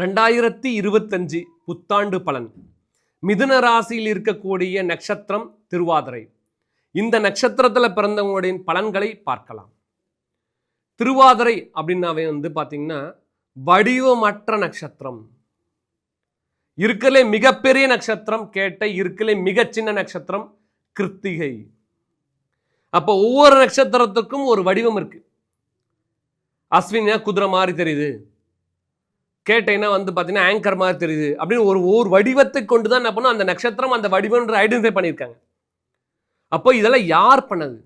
ரெண்டாயிரத்தி இருபத்தஞ்சு புத்தாண்டு பலன். மிதுன ராசியில் இருக்கக்கூடிய நட்சத்திரம் திருவாதிரை. இந்த நட்சத்திரத்தில் பிறந்தவங்களுடைய பலன்களை பார்க்கலாம். திருவாதிரை அப்படின்னாவே வந்து பார்த்தீங்கன்னா வடிவமற்ற நட்சத்திரம். இருக்கலே மிகப்பெரிய நட்சத்திரம் கேட்ட இருக்கலே மிகச்சின்ன நட்சத்திரம் கிருத்திகை. அப்போ ஒவ்வொரு நட்சத்திரத்துக்கும் ஒரு வடிவம் இருக்கு. அஸ்வினா குதிரை மாதிரி தெரியுது. கேட்டீங்கன்னா வந்து பார்த்தீங்கன்னா ஆங்கர் மாதிரி தெரியுது. அப்படின்னு ஒரு ஒரு வடிவத்தை கொண்டு தான் என்ன பண்ணும்? அந்த நட்சத்திரம் அந்த வடிவம்ன்ற ஐடென்டிஃபை பண்ணியிருக்காங்க. அப்போ இதெல்லாம் யார் பண்ணது?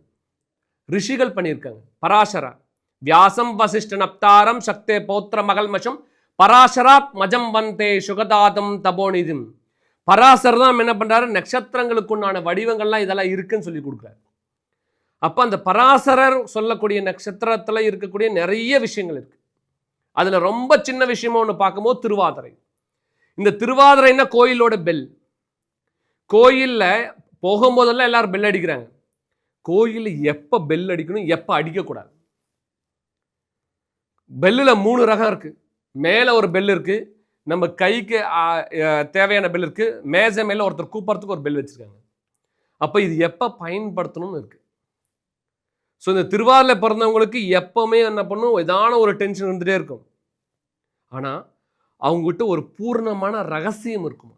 ரிஷிகள் பண்ணியிருக்காங்க. பராசரா. வியாசம் வசிஷ்ட நப்தாரம் சக்தே பௌத்திர மகள்மஷம் பராசராத் மஜம் வந்தே சுகதாதம் தபோனிதும் பராசர் தான் என்ன பண்றாரு? நட்சத்திரங்களுக்குண்டான வடிவங்கள்லாம் இதெல்லாம் இருக்குன்னு சொல்லி கொடுக்குறாரு. அப்போ அந்த பராசரர் சொல்லக்கூடிய நட்சத்திரத்தில் இருக்கக்கூடிய நிறைய விஷயங்கள் இருக்குது அதில் ரொம்ப சின்ன விஷயமா ஒன்று பார்க்கும்போது திருவாதிரை. இந்த திருவாதிரைன்னா கோயிலோட பெல் கோயிலில் போகும்போதெல்லாம் எல்லாரும் பெல் அடிக்கிறாங்க. கோயிலில் எப்போ பெல் அடிக்கணும் எப்போ அடிக்கக்கூடாது? பெல்லில் மூணு ரகம் இருக்குது மேலே ஒரு பெல் இருக்குது நம்ம கைக்கு தேவையான பெல் இருக்குது மேஜை மேலே ஒருத்தர் கூப்பிட்றதுக்கு ஒரு பெல் வச்சுருக்காங்க. அப்போ இது எப்போ பயன்படுத்தணும்னு இருக்குது ஸோ இந்த திருவாரூரில் பிறந்தவங்களுக்கு எப்பவுமே என்ன பண்ணும்? ஏதான ஒரு டென்ஷன் இருந்துகிட்டே இருக்கும். ஆனால் அவங்ககிட்ட ஒரு பூர்ணமான ரகசியம் இருக்குமா?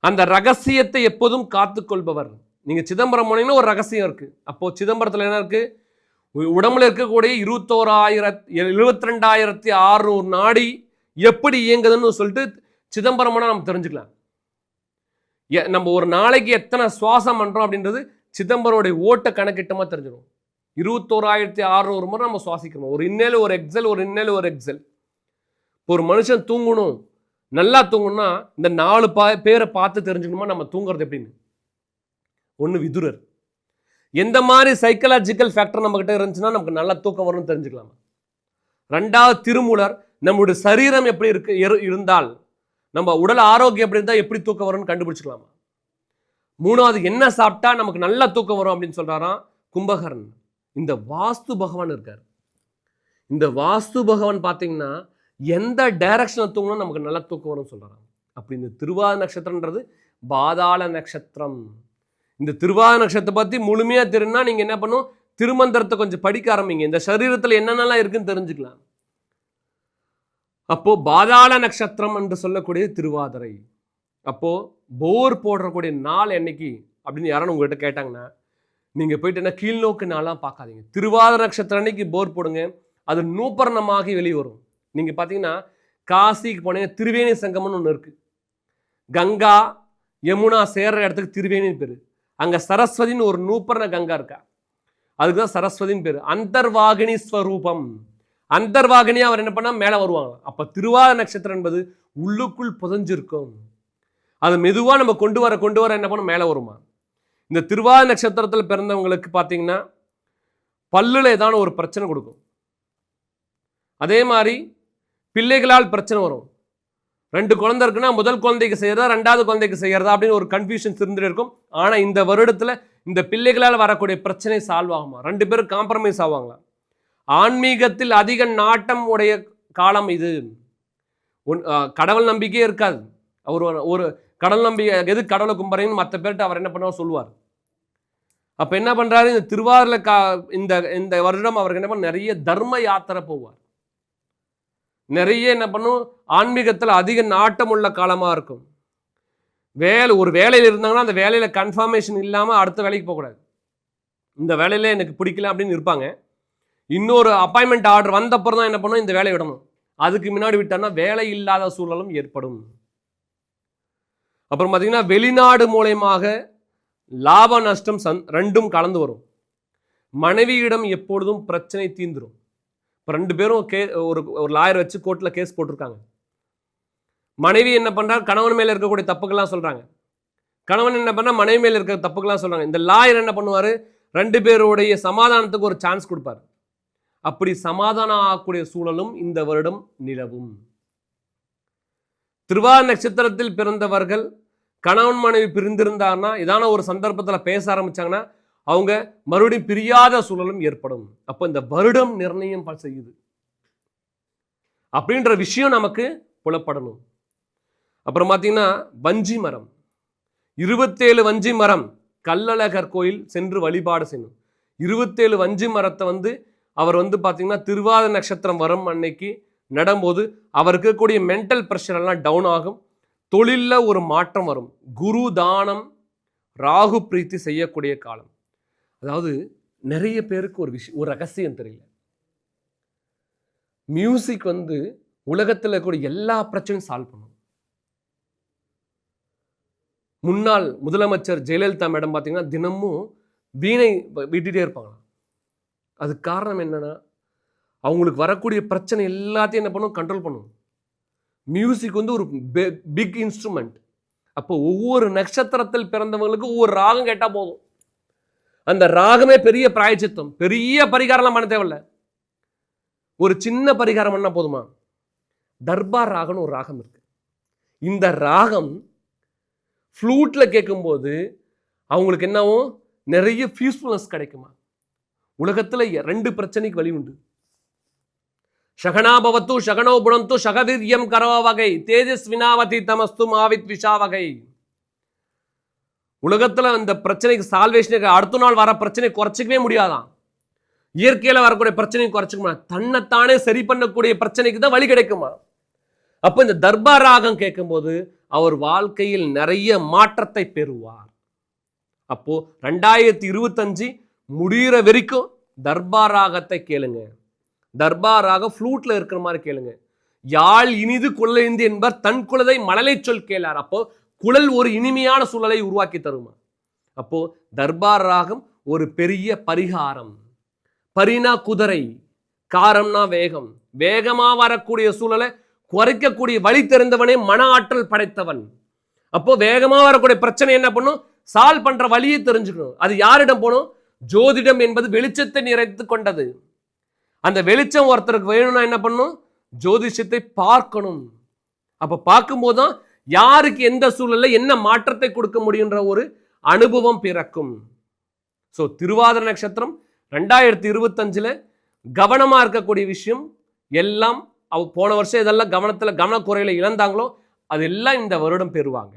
அந்த ரகசியத்தை எப்போதும் காத்துக்கொள்பவர் நீங்கள் சிதம்பரம் போனீங்கன்னா ஒரு ரகசியம் இருக்குது அப்போது சிதம்பரத்தில் என்ன இருக்குது உடம்புல இருக்கக்கூடிய இருபத்தோராயிரத் எழுபத்தி ரெண்டாயிரத்தி அறுநூறு நாடி எப்படி இயங்குதுன்னு சொல்லிட்டு சிதம்பரம் நம்ம தெரிஞ்சுக்கலாம். எ- நம்ம ஒரு நாளைக்கு எத்தனை சுவாசம் பண்ணுறோம் அப்படின்றது சிதம்பரோடைய ஓட்ட கணக்கிட்டமாக தெரிஞ்சிடும். இருபத்தோராயிரத்தி அறுநூறு முறை நம்ம சுவாசிக்கிறோம். ஒரு இன்னேல ஒரு எக்ஸல் ஒரு இன்னேல ஒரு எக்ஸல். இப்போ ஒரு மனுஷன் தூங்கணும். நல்லா தூங்கணும்னா இந்த நாலு பா பேரை பார்த்து தெரிஞ்சுக்கணுமா? நம்ம தூங்குறது எப்படின்னு? ஒன்று விதுரர். எந்த மாதிரி சைக்கலாஜிக்கல் ஃபேக்டர் நம்மக்கிட்ட இருந்துச்சுன்னா நமக்கு நல்லா தூக்கம் வரும்னு தெரிஞ்சுக்கலாமா? ரெண்டாவது திருமூலர் நம்மளுடைய சரீரம் எப்படி இருக்கு இருந்தால் நம்ம உடல் ஆரோக்கியம் எப்படி இருந்தால் எப்படி தூக்கம் வரும்னு கண்டுபிடிச்சிக்கலாமா? மூணாவது என்ன சாப்பிட்டா நமக்கு நல்ல தூக்கம் வரும் அப்படின்னு சொல்கிறாராம் கும்பகர்ணன். இந்த வாஸ்து பகவான் இருக்கார். இந்த வாஸ்து பகவான் பார்த்தீங்கன்னா எந்த டைரக்ஷனில் தூங்கினா நமக்கு நல்ல தூக்கம் வரும்னு சொல்கிறாராம் அப்படி இந்த திருவாத நட்சத்திரன்றது பாதாள நட்சத்திரம். இந்த திருவாத நட்சத்திரத்தை பற்றி முழுமையாக தெரியும்னா நீங்கள் என்ன பண்ணும்? திருமந்திரத்தை கொஞ்சம் படிக்க ஆரம்பிங்க. இந்த சரீரத்தில் என்னென்னலாம் இருக்குன்னு தெரிஞ்சுக்கலாம். அப்போது பாதாள நட்சத்திரம் என்று சொல்லக்கூடிய திருவாதிரை. அப்போது போர் போடுறக்கூடிய நாள் என்னைக்கு? அப்படின்னு யாரும் உங்கள்கிட்ட கேட்டாங்கன்னா நீங்கள் போயிட்டு என்ன கீழ்நோக்கு நாளாக பார்க்காதீங்க. திருவாதிரை நட்சத்திரம் அன்னைக்கு போர் போடுங்க. அது நூப்பரணமாகி வெளியே வரும் நீங்கள் பார்த்தீங்கன்னா காசிக்கு போனீங்க திருவேணி சங்கம்னு ஒன்று இருக்குது கங்கா யமுனா சேர்ற இடத்துக்கு திருவேணின்னு பேர். அங்கே சரஸ்வதின்னு ஒரு நூப்பரண கங்கா இருக்கா? அதுக்கு தான் சரஸ்வதின்னு பேர். அந்தர்வாகினி ஸ்வரூபம். அந்தர்வாகினி அவர் என்ன பண்ணால் மேலே வருவாங்க அப்போ திருவாத நட்சத்திரம் என்பது உள்ளுக்குள் புதஞ்சிருக்கும். அதை மெதுவாக நம்ம கொண்டு வர கொண்டு வர என்ன பண்ணும்? மேலே வருமா? இந்த திருவாத நட்சத்திரத்தில் பிறந்தவங்களுக்கு பார்த்தீங்கன்னா பல்லில் ஏதான ஒரு பிரச்சனை கொடுக்கும். அதே மாதிரி பிள்ளைகளால் பிரச்சனை வரும். ரெண்டு குழந்தை இருக்குன்னா முதல் குழந்தைக்கு செய்கிறதா ரெண்டாவது குழந்தைக்கு செய்கிறதா அப்படின்னு ஒரு கன்ஃபியூஷன்ஸ் இருந்துட்டு இருக்கும். ஆனால் இந்த வருடத்தில் இந்த பிள்ளைகளால் வரக்கூடிய பிரச்சனை சால்வ் ஆகுமா? ரெண்டு பேரும் காம்ப்ரமைஸ் ஆவாங்களா? ஆன்மீகத்தில் அதிக நாட்டம் உடைய காலம் இது. ஒன் கடவுள் நம்பிக்கையே இருக்காது. அவர் ஒரு- கடல் நம்பி நம்பிக்கை எது கடவுளை கும்புறீங்கன்னு மற்ற பேர்கிட்ட அவர் என்ன பண்ணுவார் சொல்லுவார். அப்போ என்ன பண்ணுறாரு இந்த திருவாரூரில் கா இந்த இந்த வருடம் அவருக்கு என்ன பண்ண நிறைய தர்ம யாத்திரை போவார். நிறைய என்ன பண்ணும்? ஆன்மீகத்தில் அதிக நாட்டம் உள்ள காலமாக இருக்கும். வேலை ஒரு வேலையில் இருந்தாங்கன்னா அந்த வேலையில் கன்ஃபர்மேஷன் இல்லாமல் அடுத்த வேலைக்கு போகக்கூடாது. இந்த வேலையில் எனக்கு பிடிக்கல அப்படின்னு இருப்பாங்க. இன்னொரு அப்பாயின்மெண்ட் ஆர்டர் வந்தப்புறம் தான் என்ன பண்ணும்? இந்த வேலையை விடணும். அதுக்கு முன்னாடி விட்டான்னா வேலை இல்லாத சூழலும் ஏற்படும். அப்புறம் பார்த்தீங்கன்னா வெளிநாடு மூலயமாக லாப நஷ்டம் சந் ரெண்டும் கலந்து வரும். மனைவியிடம் எப்பொழுதும் பிரச்சனை தீந்துடும் இப்போ ரெண்டு பேரும் கே ஒரு ஒரு லாயர் வச்சு கோர்ட்டில் கேஸ் போட்டிருக்காங்க. மனைவி என்ன பண்ணுறார் கணவன் மேலே இருக்கக்கூடிய தப்புக்கெல்லாம் சொல்கிறாங்க கணவன் என்ன பண்ணா மனைவி மேலே இருக்கிற தப்புக்கெல்லாம் சொல்கிறாங்க இந்த லாயர் என்ன பண்ணுவார்? ரெண்டு பேருடைய சமாதானத்துக்கு ஒரு சான்ஸ் கொடுப்பார். அப்படி சமாதானம் ஆகக்கூடிய சூழலும் இந்த வருடம் நிலவும். திருவா நட்சத்திரத்தில் பிறந்தவர்கள் கணவன் மனைவி பிரிந்திருந்தாங்கன்னா இதான ஒரு சந்தர்ப்பத்தில் பேச ஆரம்பித்தாங்கன்னா அவங்க மறுபடியும் பிரியாத சூழலும் ஏற்படும். அப்போ இந்த வருடம் நிர்ணயம் செய்யுது. அப்படின்ற விஷயம் நமக்கு புலப்படணும். அப்புறம் பார்த்தீங்கன்னா வஞ்சி மரம். இருபத்தேழு வஞ்சி மரம் கல்லழகர் கோயில் சென்று வழிபாடு செய்யணும். இருபத்தேழு வஞ்சி மரத்தை வந்து அவர் வந்து பார்த்தீங்கன்னா திருவாத நட்சத்திரம் வரும் அன்னைக்கு நடும்போது அவர் இருக்கக்கூடிய மென்டல் ப்ரெஷர் எல்லாம் டவுன் ஆகும். தொழிலில் ஒரு மாற்றம் வரும். குரு தானம் ராகு பிரீத்தி செய்யக்கூடிய காலம். அதாவது நிறைய பேருக்கு ஒரு விஷயம் ஒரு ரகசியம் தெரியல. மியூசிக் வந்து உலகத்தில் இருக்கக்கூடிய எல்லா பிரச்சனையும் சால்வ் பண்ணும். முன்னாள் முதலமைச்சர் ஜெயலலிதா மேடம் பார்த்தீங்கன்னா தினமும் வீணை விட்டுட்டே இருப்பாங்களாம். அதுக்கு காரணம் என்னன்னா அவங்களுக்கு வரக்கூடிய பிரச்சனை எல்லாத்தையும் என்ன பண்ணும்? கண்ட்ரோல் பண்ணும். மியூசிக் வந்து ஒரு பிக் இன்ஸ்ட்ருமெண்ட் அப்போ ஒவ்வொரு நட்சத்திரத்தில் பிறந்தவங்களுக்கு ஒவ்வொரு ராகம் கேட்டால் போதும். அந்த ராகமே பெரிய பிராயச்சித்தம். பெரிய பரிகாரம்லாம் பண்ண தேவையில்ல. ஒரு சின்ன பரிகாரம் பண்ணால் போதுமா? தர்பார் ராகம்னு ஒரு ராகம் இருக்கு. இந்த ராகம் ஃப்ளூட்டில் கேட்கும்போது அவங்களுக்கு என்னவும் நிறைய ஃபியூஸ்ஃபுல்னஸ் கிடைக்குமா? உலகத்தில் ரெண்டு பிரச்சனைக்கு வழி உண்டு. ஷகனாபவத்து ஷகனோ புணந்து ஷகவீரியம் கரவ வகை தேஜஸ் வினாவதி தமஸ்து மாவித் விஷா வகை உலகத்துல இந்த பிரச்சனைக்கு சால்வேஷனுக்கு அடுத்த நாள் வர பிரச்சனை குறைச்சிக்கவே முடியாதான். இயற்கையில வரக்கூடிய பிரச்சனையும் குறைச்சிக்க முடியாது. தன்னைத்தானே சரி பண்ணக்கூடிய பிரச்சனைக்கு தான் வழி கிடைக்குமா? அப்போ இந்த தர்பார் ராகம் கேட்கும்போது அவர் வாழ்க்கையில் நிறைய மாற்றத்தை பெறுவார். அப்போ ரெண்டாயிரத்தி இருபத்தஞ்சு முடிகிற வரைக்கும் தர்பார் ராகத்தை கேளுங்க. தர்பார் ராகம் இருக்கிற மாதிரி கேளுங்க. யாழ் இனிது குழலிந்து என்பர் தன் குலதை மழலை சொல் கேளார். அப்போ குழல் ஒரு இனிமையான சூழலை உருவாக்கி தருமா? அப்போ தர்பார் ராகம் ஒரு பெரிய பரிகாரம். பரினா குதிரை காரம்னா வேகம். வேகமாக வரக்கூடிய சூழலை குறைக்கக்கூடிய வழி தெரிந்தவனே மன ஆற்றல் படைத்தவன். அப்போ வேகமாக வரக்கூடிய பிரச்சனை என்ன பண்ணும்? சால்வ் பண்ற வழியை தெரிஞ்சுக்கணும். அது யாரிடம் போகணும் ஜோதிடம் என்பது வெளிச்சத்தை நிறைத்து கொண்டது. அந்த வெளிச்சம் ஒருத்தருக்கு வேணும்னா என்ன பண்ணும்? ஜோதிஷத்தை பார்க்கணும். அப்போ பார்க்கும்போது தான் யாருக்கு எந்த சூழலில் என்ன மாற்றத்தை கொடுக்க முடியுன்ற ஒரு அனுபவம் பிறக்கும். ஸோ திருவாதிர நட்சத்திரம் ரெண்டாயிரத்தி இருபத்தஞ்சில் கவனமாக இருக்கக்கூடிய விஷயம் எல்லாம் அவ போன வருஷம் இதெல்லாம் கவனத்தில் கவனக்குறையில் இழந்தாங்களோ அதெல்லாம் இந்த வருடம் பெறுவாங்க.